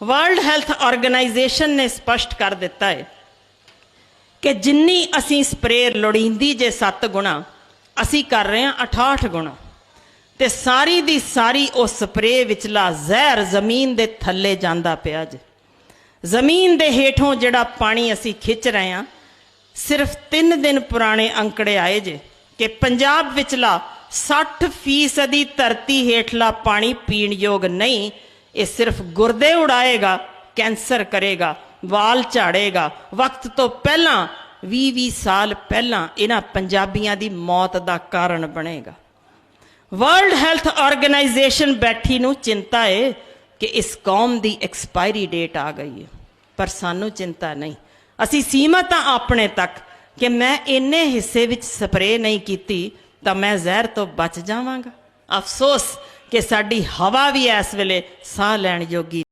World health organisation ਨੇ ਸਪਸ਼ਟ ਕਰ ਦਿੱਤਾ ਹੈ ਕਿ ਜਿੰਨੀ ਅਸੀਂ ਸਪਰੇਅ ਲੋੜੀਂਦੀ ਜੇ 7 ਗੁਣਾ, ਅਸੀਂ ਕਰ ਰਹੇ ਹਾਂ 68 ਗੁਣਾ। ਤੇ ਸਾਰੀ ਦੀ ਸਾਰੀ ਉਹ ਸਪਰੇਅ ਵਿਚਲਾ ਜ਼ਹਿਰ ਜ਼ਮੀਨ ਦੇ ਥੱਲੇ ਜਾਂਦਾ ਪਿਆ ਜੇ। ਜ਼ਮੀਨ ਦੇ ਹੇਠੋਂ ਜਿਹੜਾ ਪਾਣੀ ਅਸੀਂ ਖਿੱਚ ਰਹੇ ਹਾਂ, ਸਿਰਫ 3 ਦਿਨ ਪੁਰਾਣੇ ਅੰਕੜੇ ਆਏ ਜੇ ਕਿ ਪੰਜਾਬ ਵਿਚਲਾ 60 ਫੀਸਦੀ ਧਰਤੀ ਹੇਠਲਾ ਪਾਣੀ ਪੀਣ ਯੋਗ ਨਹੀਂ ਇਹ ਸਿਰਫ ਗੁਰਦੇ ਉਡਾਏਗਾ, ਕੈਂਸਰ ਕਰੇਗਾ, ਵਾਲ ਝਾੜੇਗਾ। ਵਕਤ ਤੋਂ ਪਹਿਲਾਂ 20-20 ਸਾਲ ਪਹਿਲਾਂ ਇਹਨਾਂ ਪੰਜਾਬੀਆਂ ਦੀ ਮੌਤ ਦਾ ਕਾਰਨ ਬਣੇਗਾ। ਵਰਲਡ ਹੈਲਥ ਆਰਗੇਨਾਈਜੇਸ਼ਨ ਬੈਠੀ ਨੂੰ ਚਿੰਤਾ ਏ ਕਿ ਇਸ ਕੌਮ ਦੀ ਐਕਸਪਾਇਰੀ ਡੇਟ ਆ ਗਈ ਹੈ ਪਰ ਸਾਨੂੰ ਚਿੰਤਾ ਨਹੀਂ। ਅਸੀਂ ਸੀਮਤ ਹਾਂ ਆਪਣੇ ਤੱਕ ਕਿ ਮੈਂ ਇੰਨੇ ਹਿੱਸੇ ਵਿੱਚ ਸਪਰੇਅ ਨਹੀਂ ਕੀਤੀ ਤਾਂ ਮੈਂ ਜ਼ਹਿਰ ਤੋਂ ਬਚ ਜਾਵਾਂਗਾ। ਅਫਸੋਸ ਕਿ ਸਾਡੀ ਹਵਾ ਵੀ ਇਸ ਵੇਲੇ ਸਾਹ ਲੈਣ ਯੋਗੀ